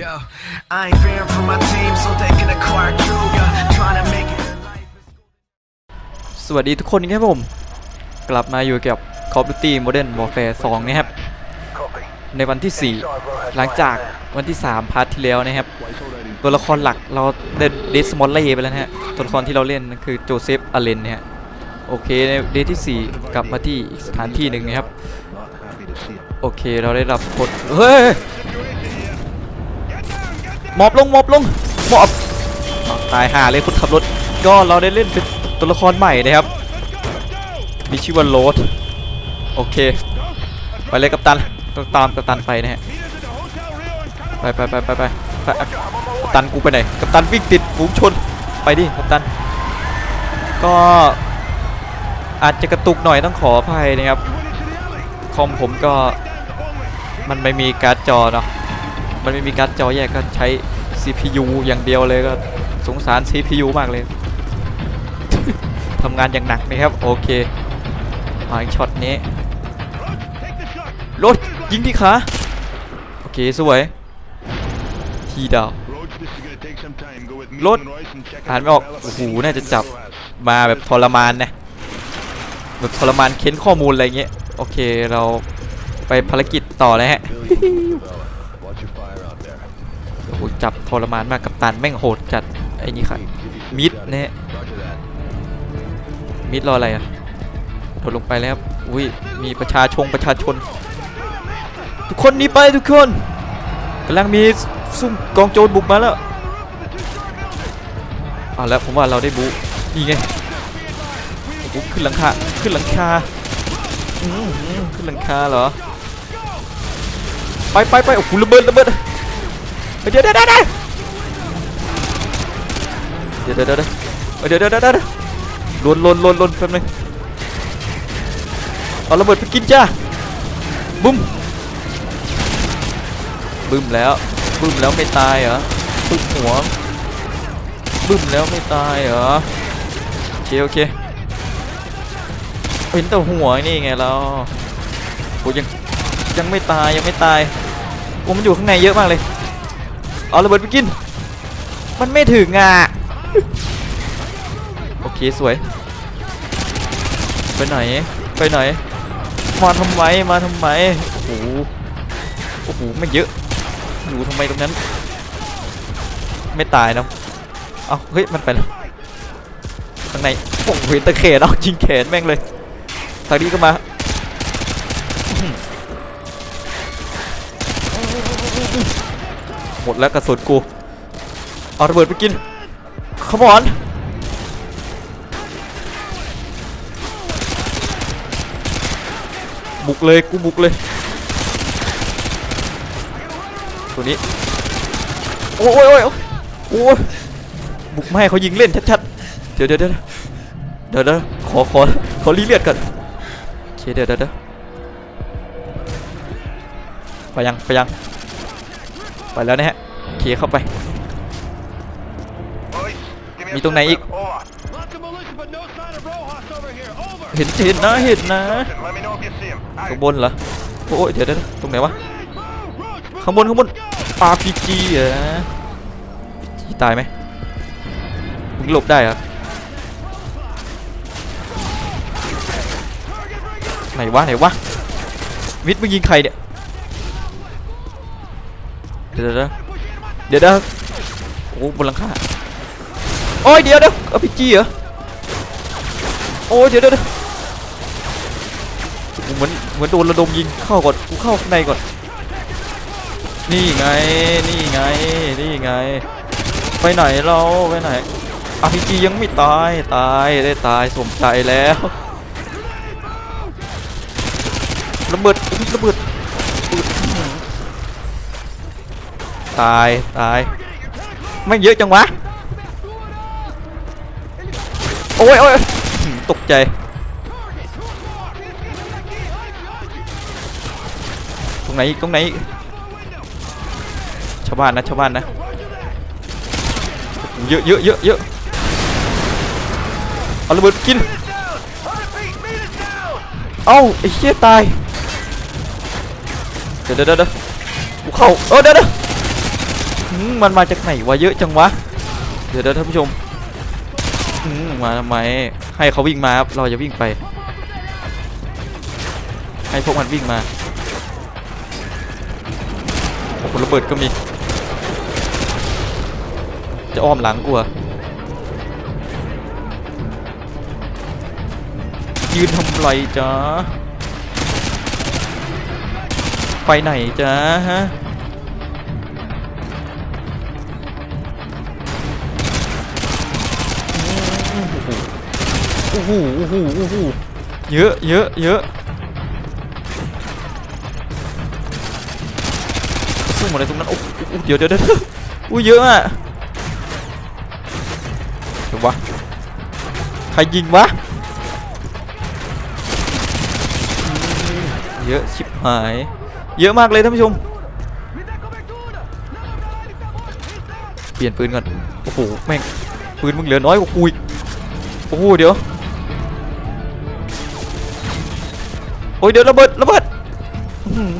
Yo, I ain't fearing for my team so they can acquire true. Yeah, trying to make it in life. สวัสดีทุกคนครับผม กลับมาอยู่กับ Call of Duty Modern Warfare 2 นะครับในวันที่ 4 หลังจากวันที่ 3 พาร์ทที่แล้วนะครับ ตัวละครหลักเราเล่นเดสมอลเล่ไปแล้วนะฮะ ตัวละครที่เราเล่นนั่นคือโจเซฟอาเลนนะฮะ โอเคในเดทที่ 4 กลับมาที่อีกสถานที่หนึ่งนะครับโอเคเราได้รับกดเฮ้ย หมอบลงหมอบลงหมอบตายห่าเลยคนขับรถ ก็เราได้เล่นเป็นตัวละครใหม่นะครับ มีชื่อว่าโรดโอเค ไปเลยกัปตันต้องตามกัปตันไปนะฮะไปไปไปไปไปกัปตันกูไปไหนกัปตันวิ่งติดฝูงชนไปดิกัปตัน ก็อาจจะกระตุกหน่อยต้องขออภัยนะครับคอมผมก็มันไม่มีการ์ดจอเนาะ มันไม่มีการ์ดจอแยกก็ใช้ CPU อย่างเดียวเลยก็สงสาร CPU มากเลย ทำงานอย่างหนักนะครับ โอเคมาอีกช็อตนี้รถยิงที่ขาโอเค สวยทีดาวรถอ่านไม่ออกโอ้โหน่าจะจับมาแบบทรมานนะแบบทรมานเค้นข้อมูลอะไรเงี้ย โอเคเราไปภารกิจต่อเลยฮะ จับทรมานมากกับตันแม่งโหดจัดไอ้นี่ค่ะมิดเนี่ยมิดรออะไรอะโดดลงไปแล้วอุ้ยมีประชาชงประชาชน ทุกคนหนีไปทุกคนกำลังมีซุ่มกองโจรบุกมาแล้วเอาแล้วผมว่าเราได้บูนี่ไงโอ้โหขึ้นหลังคาขึ้นหลังคาขึ้นหลังคาเหรอไปไปไปโอ้โหระเบิดระเบิด เดี๋ยวเดี๋ยวเดี๋ยวเดี๋ยวเดี๋ยวเดี๋ยวเดี๋ยวเดี๋ยวเดี๋ยวเดี๋ยวลนลนลนลนแป๊บนึงเอาระเบิดไปกินจ้าบุ้มบึ้มแล้วบึ้มแล้วไม่ตายเหรอบึ้มหัวบึ้มแล้วไม่ตายเหรอโอเคโอเคเห็นแต่หัวนี่ไงเราโอ้ยังยังไม่ตายยังไม่ตายโอ้มันอยู่ข้างในเยอะมากเลย เอาระเบิดไปกิน มันไม่ถึงอะ โอเคสวย ไปไหน ไปไหน มาทำไม มาทำไม โอ้โห โอ้โห ไม่เยอะ อยู่ทำไมตรงนั้น ไม่ตายนะเอาเฮ้ย มันไปแล้วข้างในโอ้โหเห็นตะเขนเอายิงแขนแม่งเลยทางนี้ก็มา หมดแล้วกระสุนกูเอาระเบิดไปกินขมอนบุกเลยกูบุกเลยตัวนี้โอ้ยโอ้ยโอ้ยบุกไม่ให้เขายิงเล่นชัดๆเดี๋ยวเดี๋ยวเดี๋ยวเดี๋ยวเดี๋ยวขอขอขอรีเลียดก่อนโอเคเดี๋ยวเดี๋ยวเดี๋ยวไปยังไปยัง ไปแล้วนะฮะโอเคเข้าไป มีตรงไหนอีก เห็นเห็นนะเห็นนะข้างบนเหรอโอ้ยเดี๋ยวเดี๋ยวตรงไหนวะข้างบนข้างบน RPG เหรอจีตายไหมมึงหลบได้เหรอไหนวะไหนวะวิทย์มึงยิงใครเนี่ย เดี๋ยวเดี๋ยวเดี๋ยวเดี๋ยวโอ้บนหลังคาโอ้ยเดี๋ยวเดี๋ยวเอาพีจีเหรอโอ้ยเดี๋ยวเดี๋ยวเหมือนเหมือนโดนระดมยิงเข้าก่อนกูเข้าข้างในก่อน นี่ไงนี่ไงนี่ไง ไปไหนเราไปไหนอาพีจียังไม่ตายตายได้ตายสมใจแล้วระเบิดระเบิดอุ๊ย ตาย ตายไม่เยอะจังวะ โอ้ยโอ้ยตกใจ ตรงไหนตรงไหน ชาวบ้านนะชาวบ้านนะ เยอะเยอะเยอะเยอะเอาระเบิดกิน เอ้าไอ้เชี่ยตาย เดี๋ยวเดี๋ยวเดี๋ยวกูเข้าเออเดี๋ยวเดี๋ยวอื มันมาจากไหนวะเยอะจังวะ เดี๋ยวเดี๋ยวท่านผู้ชมมาทำไม ให้เขาวิ่งมาครับ เราจะวิ่งไป ให้พวกมันวิ่งมาโอ้โหระเบิดก็มี จะอ้อมหลังกูเหรอะยืนทำไรจ๊ะ ไปไหนจ๊ะฮะ อ้โหโอ้โหโอ้โหเยอะเยอะเยอะสู้หมดเลยตรงนั้นโอ้โหเดี๋ยวเดี๋ยวเดี๋ยวอุ้เยอะอะเดี๋ยววะใครยิงวะเยอะชิบหายเยอะมากเลยท่านผู้ชมเปลี่ยนปืนก่อนโอ้โหแม่งปืนมึงเหลือน้อยกว่ากูอีกโอ้โหเดี๋ยว โอ้ยเดี๋ยวระเบิดระเบิด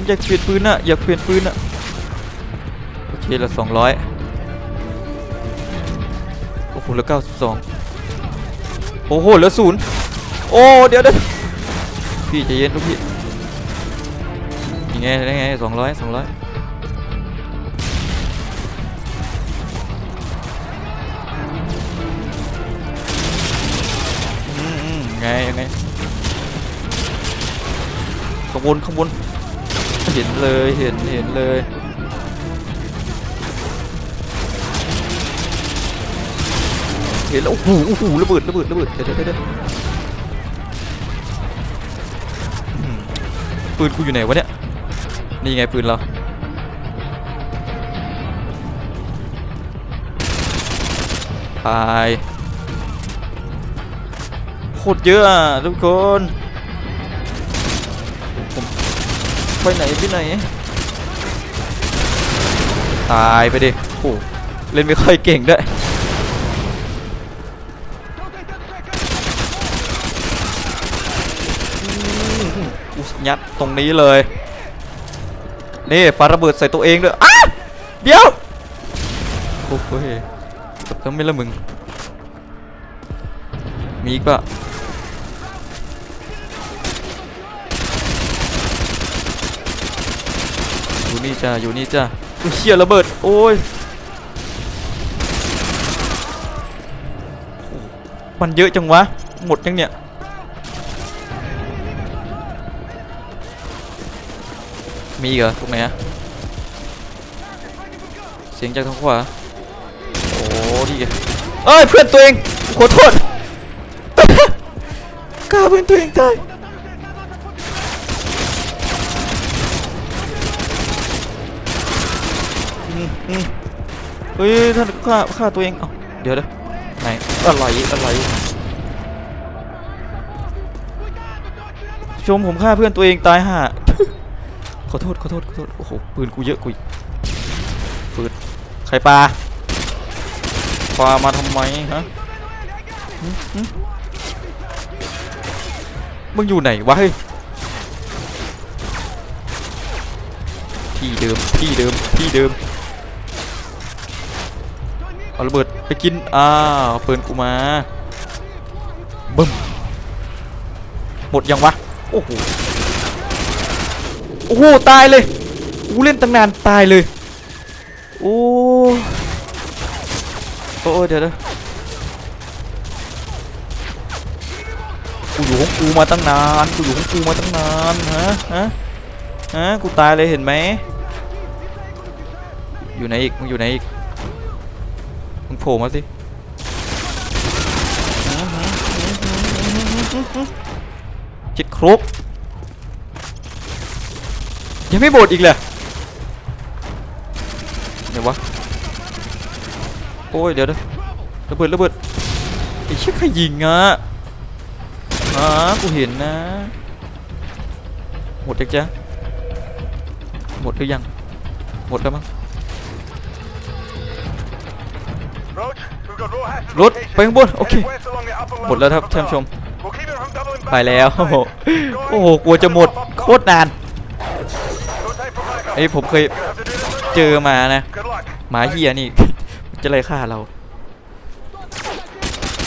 อยากเปลี่ยนปืนอะอยากเปลี่ยนปืนอะโอเคละสองร้อยโอ้โหลือเก้าสิบสองโอ้โหลือศูนย์โอ้เดี๋ยวเดี๋ยวพี่ใจเย็นลูกพี่ยังไงได้ไงสองร้อยสองร้อยไงยังไงางบนข้างบนเห็นเลยเห็นเห็นเลยเห็นแล้วโอ้โหโอ้โหระเบิดระเบิดระเบิดเดี๋ยวเดี๋ยวเดี๋ยวอืมปืนกูอยู่ไหนวะเนี่ยนี่ไงปืนเราตายโคตรเยอะทุกคน ไปไหนไปไหน ตายไปดิโอ้เล่นไม่ค่อยเก่งด้วยอุยยัดตรงนี้เลย นี่ปาระเบิดใส่ตัวเองด้วยอ้าเดี๋ยว โอ้โหกับทั้งไม่ละมึง มีอีกปะ อยู่นี่จ้าอยู่นี่จ้าอุ๊ยเชี่ยระเบิด โอ้ย มันเยอะจังวะ หมดยังเนี่ย มีเหรอตรงไหนอะเสียงจากทางขวา โอ้ดีเอ้ยเพื่อนตัวเองขอโทษกล้าเพื่อนตัวเองตาย อืมอืม เฮ้ยท่านฆ่าฆ่าตัวเองเอ้าเดี๋ยวเดี๋ยวไหนอะไรอะไรชมผมฆ่าเพื่อนตัวเองตายห่าขอโทษขอโทษขอโทษโอ้โหปืนกูเยอะกูอีกปืนใครปาปามาทำไมฮะหึหึมึงอยู่ไหนวะเฮ้ยที่เดิมที่เดิมที่เดิม เอาระเบิดไปกิน อ้าวปืนกูมาบึ้มหมดยังวะ โอ้โห โอ้โห ตายเลยกูเล่นตั้งนานตายเลย โอ้โอ้เดี๋ยวเดี๋ยวกูอยู่ของกูมาตั้งนาน กูอยู่ของกูมาตั้งนานฮะฮะฮะกูตายเลยเห็นไหมอยู่ไหนอีกมึงอยู่ไหนอีก มึงโผล่มาสิจิตครบยังไม่บดอีกเลยเดี๋ยววะโอ้ยเดี๋ยวเดี๋ยวระเบิดระเบิดไอ้เชี่ยใครยิงอะอ่ากูเห็นนะหมดยังจ๊ะหมดหรือยังหมดแล้วมั้ง รถไปข้างบนโอเคหมดแล้วครับท่านชม ไปแล้วโอ้โหโอ้โหกลัวจะหมดโคตรนานไอ้ผมเคยเจอมานะหมาเฮียนี่ จะไล่ฆ่าเรา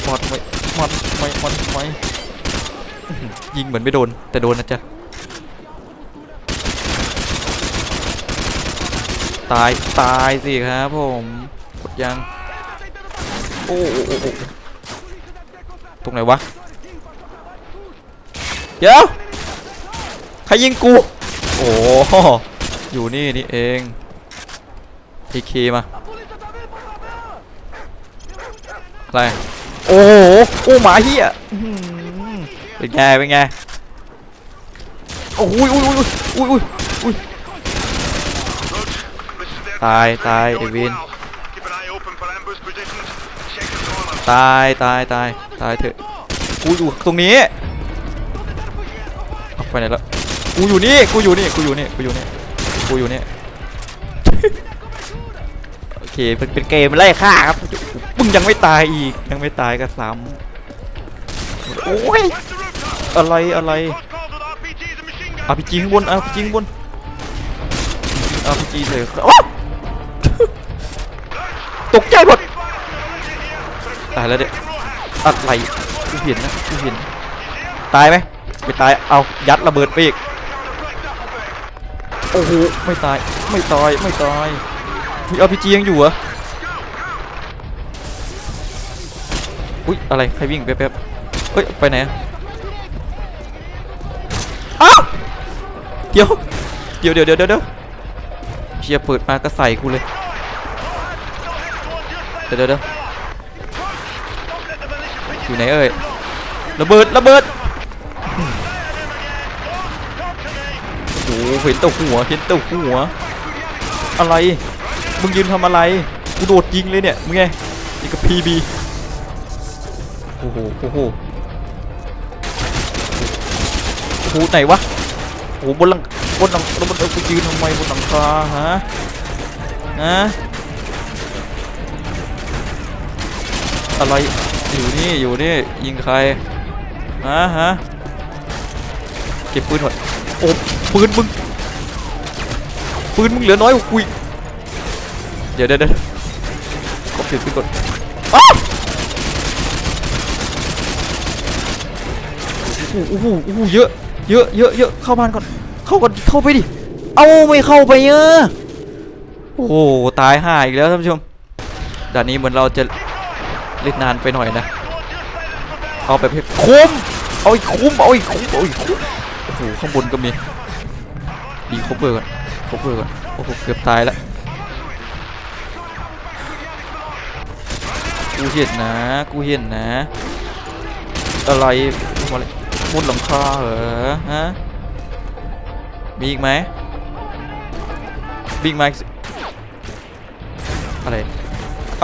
มอดไม่มอดไม่มอดไม่อื้อหือยิงเหมือนไม่โดน แต่โดนนะจ๊ะตาย ตายสิครับผมกดยัง โอ้โอ้ตรงไหนวะ เดี๋ยว ใครยิงกู โอ้อยู่นี่นี่เองทีเคมา อะไร โอ้โหโอ้หมาเฮียเป็นไง เป็นไง โอ้ยอุ้ยอุ้ยอุ้ยอุ้ยอุ้ยตาย ตายไอวิน ตายตายตายตายเถอะกูอยู่ตรงนี้เอาไปไหนแล้วกูอยู่นี่กูอยู่นี่กูอยู่นี่กูอยู่นี่กูอยู่นี่โอเคเป็นเป็นเกมไล่ฆ่าครับมึงยังไม่ตายอีกยังไม่ตายก็ซ้ำโอ้ยอะไรอะไรอาพีจีข้างบนอาพีจีข้างบนอาพีจีเลยโอ๊ตกใจหมด ตายแล้วเด็กอะไรกูเห็นนะกูเห็น ตายไหมไม่ตาย เอายัดระเบิดไปอีก โอ้โห ไม่ตาย ไม่ตาย ไม่ตายมีอาพีจียังอยู่เหรอ อุ้ยอะไร ใครวิ่งแป๊บๆเฮ้ย ไปไหนอะอ้าวเดี๋ยว เดี๋ยวเดี๋ยวเดี๋ยวเดี๋ยวเชียเปิดมาก็ใส่กูเลย เดี๋ยวเดี๋ยวเดี๋ยว อยู่ไหนเอ่ยระเบิดระเบิดโอ้โหเห็นแตัวหัวเห็นแตัวหัว อะไรมึงยืนทำอะไรกูโดดยิงเลยเนี่ยมึงไงนี่ก็พีบีโอ้โหโอ้โหโอ้โหไหนวะโอ้โหบนหลังบนหลังแล้วมันเอาไปยืนทำไมบนหลังคาฮะฮะอะไร อยู่นี่อยู่นี่ยิงใครฮะฮะเก็บปืนก่อนโอ้ปืนมึงปืนมึงเหลือน้อยกว่ากูอีกเดี๋ยวเดี๋ยวเดี๋ยวขอเปลี่ยนปืนก่อนอ้าวโอ้โหโอ้โหโอ้โหเยอะเยอะเยอะเยอะเข้าบ้านก่อนเข้าก่อนเข้าไปดิเอาไม่เข้าไปเออโอ้โหตายห่าอีกแล้วท่านผู้ชมด่านนี้เหมือนเราจะ เล่นนานไปหน่อยนะ เอาแบบให้คุ้ม เอาอีกคุ้ม เอาอีกคุ้ม เอาอีกคุ้ม โอ้โห ข้างบนก็มี ดีคบเบอร์ก่อนคบเบอร์ก่อน โอ้โห เกือบตายแล้วกูเห็นนะ กูเห็นนะ อะไรอะไรบนหลังคาเหรอฮะ มีอีกไหมมีอีกไหมอะไร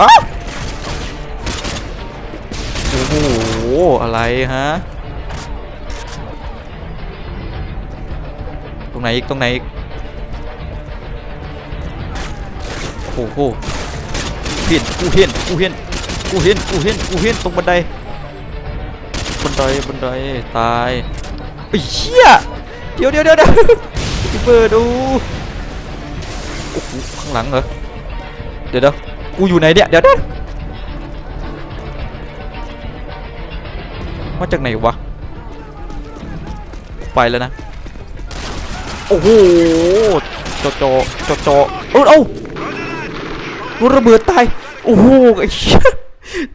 อ้าว อะไรฮะ ตรงไหนอีก ตรงไหนอีก โอ้โหเห็นกูเห็นกูเห็นกูเห็นกูเห็นกูเห็นตรงบันได บันได บันได ตายไอ้เหี้ย เดี๋ยวเดี๋ยวเดี๋ยวเดี๋ยวเปิดดู โอ้โห ข้างหลังเหรอ เดี๋ยวเดี๋ยวกูอยู่ไหนเนี่ย เดี๋ยวเดี๋ยว มาจากไหนวะ ไปแล้วนะ โอ้โหจอจอจอจอเออเอ้ารู้ระเบิดตาย โอ้โหไอ้เหี้ย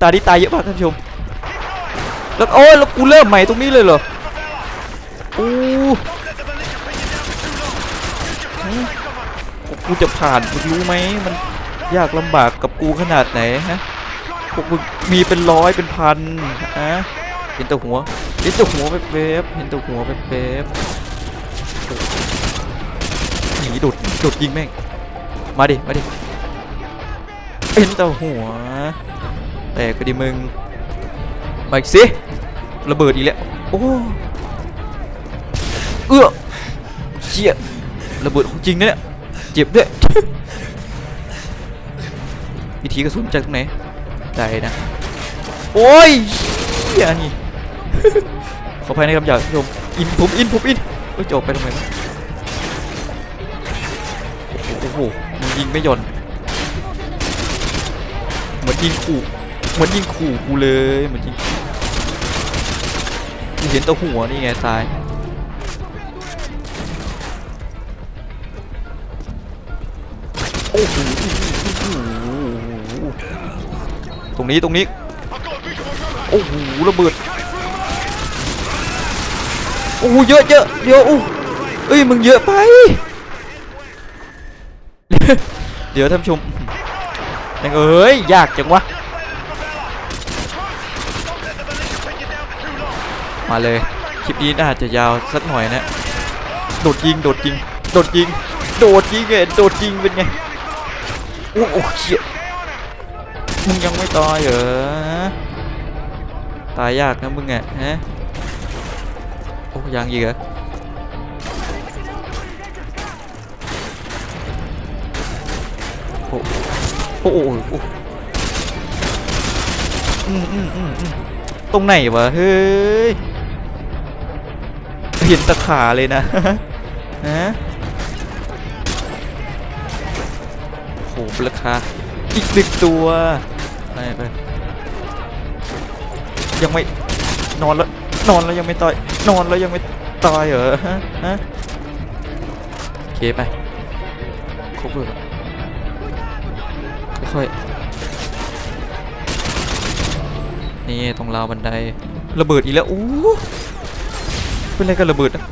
ตาดีตายเยอะมากท่านผู้ชม แล้วโอ้ยแล้วกูเริ่มใหม่ตรงนี้เลยเหรอโอ้หืมกูจะผ่านมึงรู้ไหมมันยากลำบากกับกูขนาดไหนฮะพวกมึงมีเป็นร้อยเป็นพันฮะ เห็นแต่หัวเห็นแต่หัวแวบเห็นแต่หัวแวบหนีโดดโดยิงแม่งมาดิมาดิเห็นแต่หัวแต่ก็ดีมึงมาอีกสิระเบิดอีกแล้วโอ้เอื้อเชี่ยระเบิดของจริงนะเนี่ยเจ็บด้วยวิธีกระสุนจากตรงไหนได้นะโอ้ยเชี่ยนี่ ขออภัยในคำหยาบท่านผู้ชมอินผมอินผมอินเอ้ยจะออกไปทำไมวะโอ้โหมึงยิงไม่หย่อนเหมือนยิงขู่เหมือนยิงขู่กูเลยเหมือนยิงเห็นตัวหัวนี่ไงตายโอ้โหตรงนี้ตรงนี้โอ้โหระเบิด โอ้เยอะเยอะเดียวอู้เอ้ยมึงเยอะไป เดี๋ยวท่านชมยังเอ้ยยากจังวะ มาเลย คลิปนี้น่าจะยาวสักหน่อยนะ โดดยิง โดดยิง โดดยิง โดดยิงไงโดดยิงเป็นไงโอ้โหเชี่ยมึงยังไม่ตายเหรอ ตายยากนะมึงอะฮะ อ้ยังอีกเหรอโอ้โอ้โอ้โอ้อืมอืมอืมอืมตรงไหนวะ เฮ้ยเห็นตะขาเลยนะฮะโหราคาอีกหนึ่งตัว ไปไปยังไม่นอนแล้ว นอนแล้วยังไม่ตายนอนแล้วยังไม่ตายเหรอฮะฮะโอเคไปครบเลยค่อยๆนี่ตรงราวบันไดระเบิดอีกแล้วอู้เป็นอะไรกันระเบิดนะ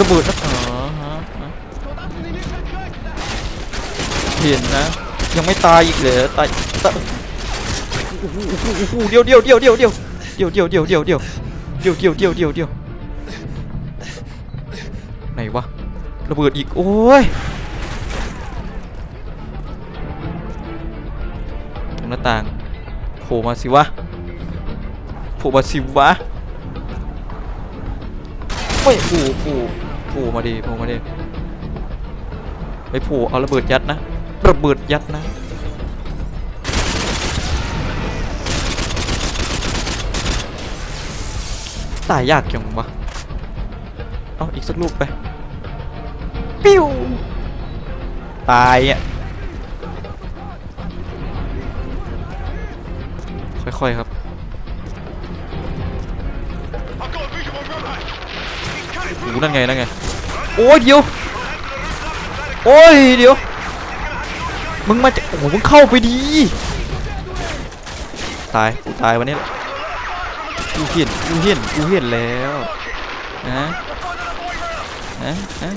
ระเบิดนะอ๋อฮะเห็นนะ ยังไม่ตายอีกเหรอตายตายเดี๋ยวเดี๋ยวเดี๋ยวเดี๋ยวเดี๋ยวเดี๋ยวเดี๋ยวเดี๋ยวเดี๋ยว ดี๋ยวเดี๋ยวเดี๋ยวเดี๋ยวเดี๋ยวเดี๋ยวไหนวะระเบิดอีกโอ้ยตรงหน้าต่างโผล่มาสิวะโผล่มาสิวะไม่ผูผูผูมาดิผูมาดิไปผูเอาระเบิดยัดนะระเบิดยัดนะ ตายยากจังวะ เอาอีกสักลูกไป ปิ้ว ตายอะ ค่อยๆครับ โอ้โหนั่นไง นั่นไง โอ้ยเดี๋ยว โอ้ย เดี๋ยว มึงมาจะโอ้มึงเข้าไปดี ตาย ตายวันนี้แหละ กูเห็นกูเห็นแล้วฮะฮะฮะ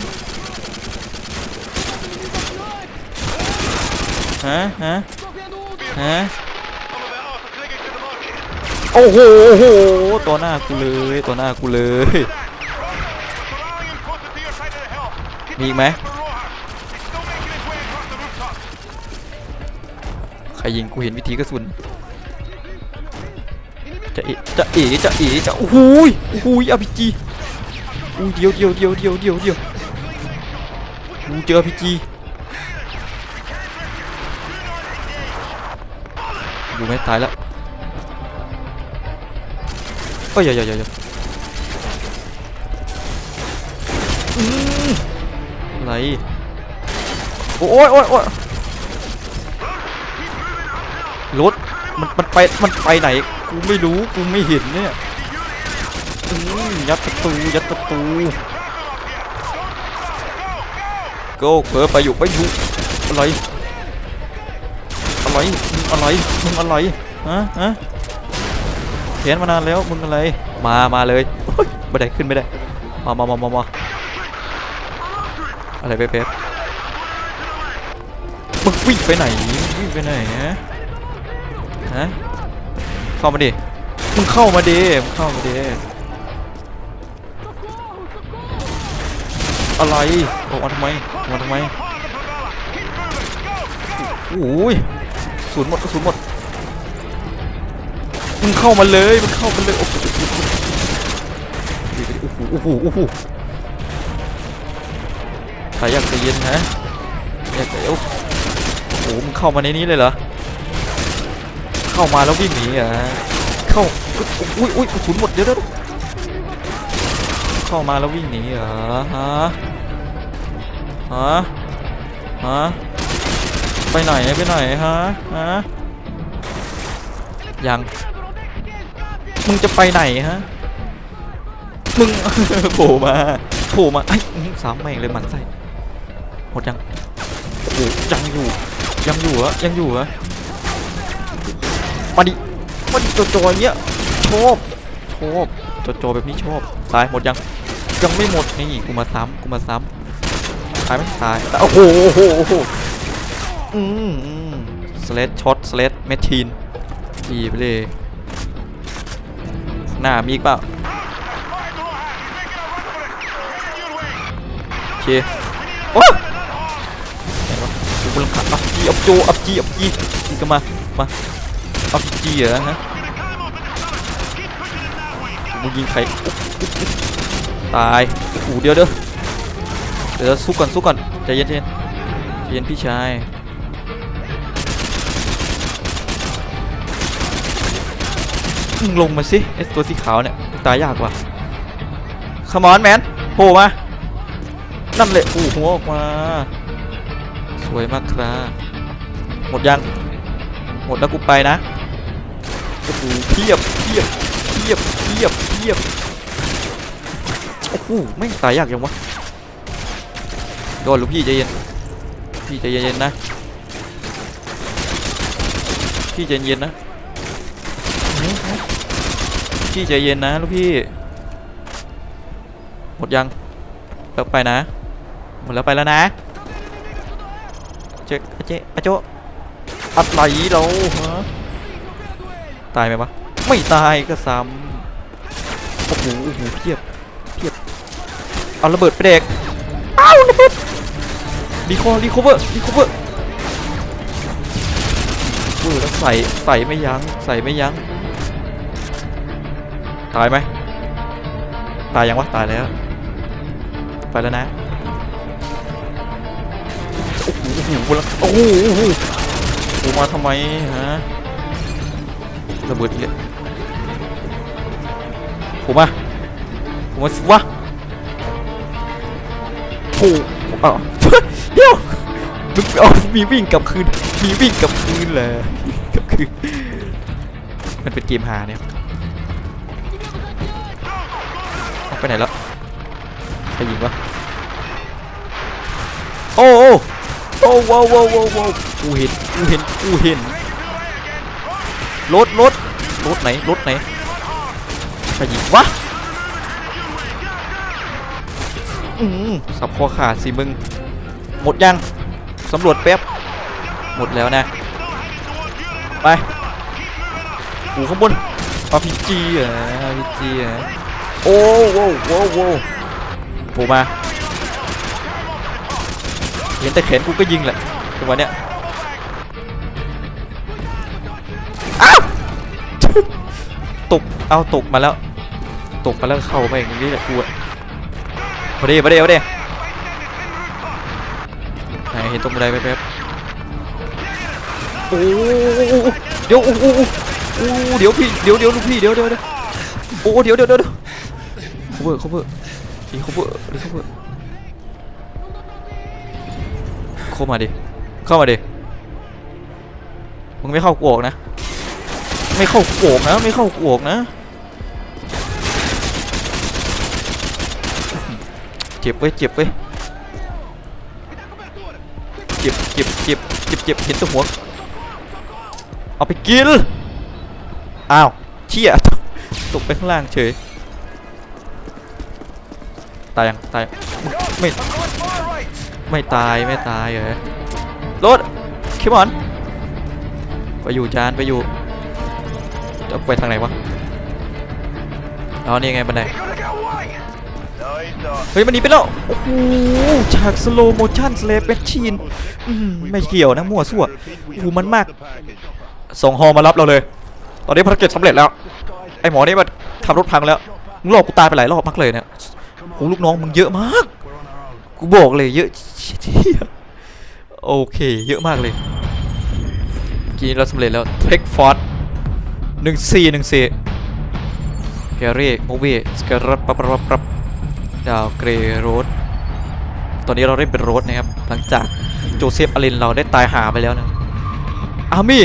ฮะฮะฮะโอ้โหโอ้โหตัวหน้ากูเลยตัวหน้ากูเลยมีอีกไหมใครยิงกูเห็นวิธีกระสุน จะเอจะเอจะเอจะโอ้โหยโอ้โหยอาพีจีอู้เดียวเดียวเดียวเดียวเดียวเดียวกูเจออพีจีอยู่ไหมตายแล้วเอ้ยอย่าอย่าอย่าอะไรโอ้ยโอ้ยโอ้ย มันมันไปมันไปไหนกูไม่รู้กูไม่เห็นเนี่ยยัดประตูยัดประตูโก้เผลอไปอยู่ไปอยู่อะไรอะไรมึงอะไรมึงอะไรฮะฮะเขียนมานานแล้วมึงอะไรมามาเลยไม่ได้ขึ้นไม่ได้มามามามามาอะไรเป๊ะๆมึงวิ่งไปไหนวิ่งไปไหนฮะ ฮะเข้ามาดิมึงเข้ามาดิมึงเข้ามาดิอะไรออกมาทำไมออกมาทำไมโอ้ยศูนย์หมดกระสุนหมดมึงเข้ามาเลยมึงเข้ามาเลยโอ้โหโอ้โหโอ้โหโอ้โหใครอยากใจเย็นฮะอยากใจโอ้โหมึงเข้ามาในนี้เลยเหรอ เข้ามาแล้ววิ่งหนีเหรอะเข้าอุ้ยอุ้ยกระสุนหมดเยวเดี๋ยวเข้ามาแล้ววิ่งหนีเหรอฮะฮะฮะไปไหนไปไหนฮะฮะยังมึงจะไปไหนฮะมึงโผล่มาโผล่มาไอ้สามแม่งเลยหมันไส้หมดยังโอ้ยังอยู่ยังอยู่เหรอะยังอยู่เหรอะ มาดิมาดิโจโจอย่างเงี้ยชอบชอบโจโจแบบนี้ชอบตายหมดยังยังไม่หมดนี่กูมาซ้ำกูมาซ้ำตายไหมตายโอ้โหโอ้โหโอ้โหอืมอืมสเลดช็อตสเลดแมชชีนดีไปเลยหน้ามีอีกเปล่าโอเคโอ้ไหนวะกูกำลังขัดอัพจีอัพโจอัพจีอัพจีอีกก็มามา อัพจีเหรอฮะมึงยิงใครตายโอ้โหเดี๋ยวเดี๋ยวเดี๋ยวสู้ก่อนสู้ก่อนใจเย็นใจเย็นใจเย็นพี่ชายลงมาสิไอตัวสีขาวเนี่ยตายยากว่ะขมอนแมนโผล่มานั่นเลยโอ้หัวออกมา สวยมากครับหมดยัง หมดแล้วกูไปนะ อ้โหเพียบเพียบเพียบเพียบเพียบโอ้โหแม่ตายยากยังวะโดนลูกพี่ใจเย็นพี่ใจเย็นๆนะพี่ใจเย็นนะพี่ใจเย็นนะลูกพี่หมดยังเลิกไปนะหมดแล้วไปแล้วนะเจ๊เจ๊อโจอะไรเราฮะ ตายไหมวะ ไม่ตายก็ซ้ำโอ้โหโอ้โหเพียบเพียบ เอาระเบิดไปเด็กอ้าวระเบิดรีคอรีคอเวอร์รีคอเวอร์เวอร์แล้วใส่ใส่ไม่ยั้งใส่ไม่ยั้ง ตายไหมตายยังวะตายแล้ว ไปแล้วนะ โอ้โหโอ้โหโอ้โหโอ้โหมาทำไมฮะ ระเบิดอีกเลยผมมาผมมาสิวะโอ้อ้าเดี๋ยวมึงเอามีวิ่งกลับคืน มีวิ่งกลับคืนเลยกลับคืน มันเป็นเกมหาเนี่ยไปไหนแล้วไปยิงวะโอ้โอ้โอ้ว้าวว้าวว้าวว้าวกูเห็นกูเห็นกูเห็น รถรถรถไหนรถไหนใครยิงวะอืมสับคอขาดสิมึง หมดยังสำรวจแป๊บ หมดแล้วนะ ไปหูข้างบนอาพีจีอะอาพีจีอะโอ้โว้วโว้วโว้วโผล่มา เห็นแต่แขนกูก็ยิงแหละจังหวะเนี้ย ตกเอาตกมาแล้ว ตกมาแล้วเข้ามาอย่างนี้แหละกูอะมาดิมาดิมาดิไหนเห็นตรงบันไดแป๊บโอ้เดี๋ยวโอ้โอ้โอ้เดี๋ยวพี่เดี๋ยวเดี๋ยวลูกพี่เดี๋ยวเดี๋ยวเดี๋ยวโอ้เดี๋ยวเดี๋ยวเดี๋ยว cover cover ดี cover ดี cover เข้ามาดิเข้ามาดิมึงไม่เข้ากูออกนะ ไม่เข้ากูออกนะ ไม่เข้ากูออกนะ เจ็บเว้ยเจ็บเว้ยเจ็บเจ็บเจ็บเจ็บเจ็บเห็นตัวหัว เอาไปกิน อ้าวเชี่ยตกไปข้างล่างเฉย ตายยังตายไม่ ไม่ตายไม่ตายเหรอรถคิมอน ไปอยู่จานไปอยู่ จะไปทางไหนวะอ๋อนี่ไงบันไดเฮ้ยมันหนีไปแล้ว โอ้โหฉากสโลโมชั่นสเลปเป็นชีนไม่เกี่ยวนะมั่วซั่วโอ้โหมันมาก ส่งฮอมารับเราเลย ตอนนี้ภารกิจสำเร็จแล้ว ไอหมอนี่มันขับรถพังแล้วมึงหลอกกูตายไปหลายรอบมากเลยเนี่ยโอ้ลูกน้องมึงเยอะมาก กูบอกเลยเยอะโอเค เยอะมากเลยกี้เราสำเร็จแล้วเทคฟอร์ด หนึ่งสี่หนึ่งสี่แกเร่โมเวสกรับปับปับปับดาวเกรโรดตอนนี้เราเล่นเป็นโรดนะครับ หลังจากโจเซฟอลินเราได้ตายหาไปแล้วนะอาร์มี่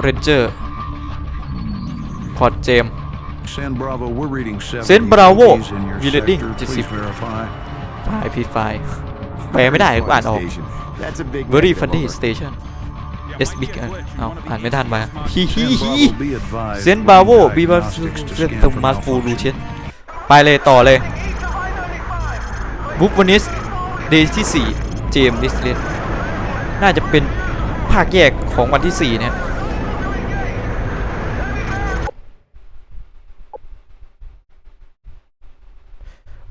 เรนเจอร์พอร์ตเจม San Bravo, we're reading 70 San Bravo, EVs in your we reading sector. 70 Please verify. ไฟล์พีไฟล์แปลไม่ได้ก็อ่านออก That's a big very negative funny over. station S big เอาอ่านไม่ทันมาฮิฮิ San ฮิ Bravo, be advised. เซนบาโว running บีบา diagnostics to เซน scan ต for มาฟูลู malfunction. เชนไปเลยต่อเลยบุ๊กวันนิสเดย์ที่ 4 เจมส์ดิสเลนน่าจะเป็นภาคแยกของวันที่ 4 เนี่ย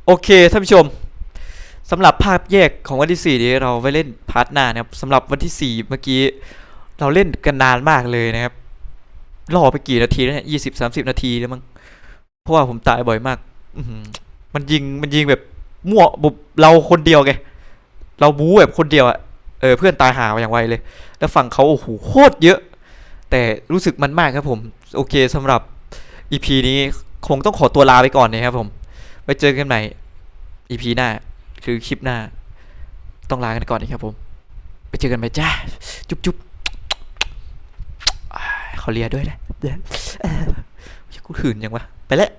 โอเคท่านผู้ชมสำหรับภาพแยกของวันที่ 4 นี้เราไปเล่นพาร์ทหน้านะครับสำหรับวันที่ 4 เมื่อกี้ เราเล่นกันนานมากเลยนะครับรอไปกี่นาทีแล้วเนี่ยยี่สิบสามสิบนาทีแล้วมั้งเพราะว่าผมตายบ่อยมากอืมันยิงมันยิงแบบมั่วบุบเราคนเดียวไงเราบู๊แบบคนเดียวอะเออเพื่อนตายหาอย่างไวเลย แล้วฝั่งเขาโอ้โหโคตรเยอะ แต่รู้สึกมันมากครับผม โอเคสำหรับ EP นี้คงต้องขอตัวลาไปก่อนนะครับผมไปเจอกันใหม่ EP หน้า คือคลิปหน้า ต้องลากันก่อนนะครับผม ไปเจอกันใหม่จ้า จุ๊บจุ๊บ เขาเลียด้วยนะเดี๋ยวกูหื่นยังวะ ไปแล้ว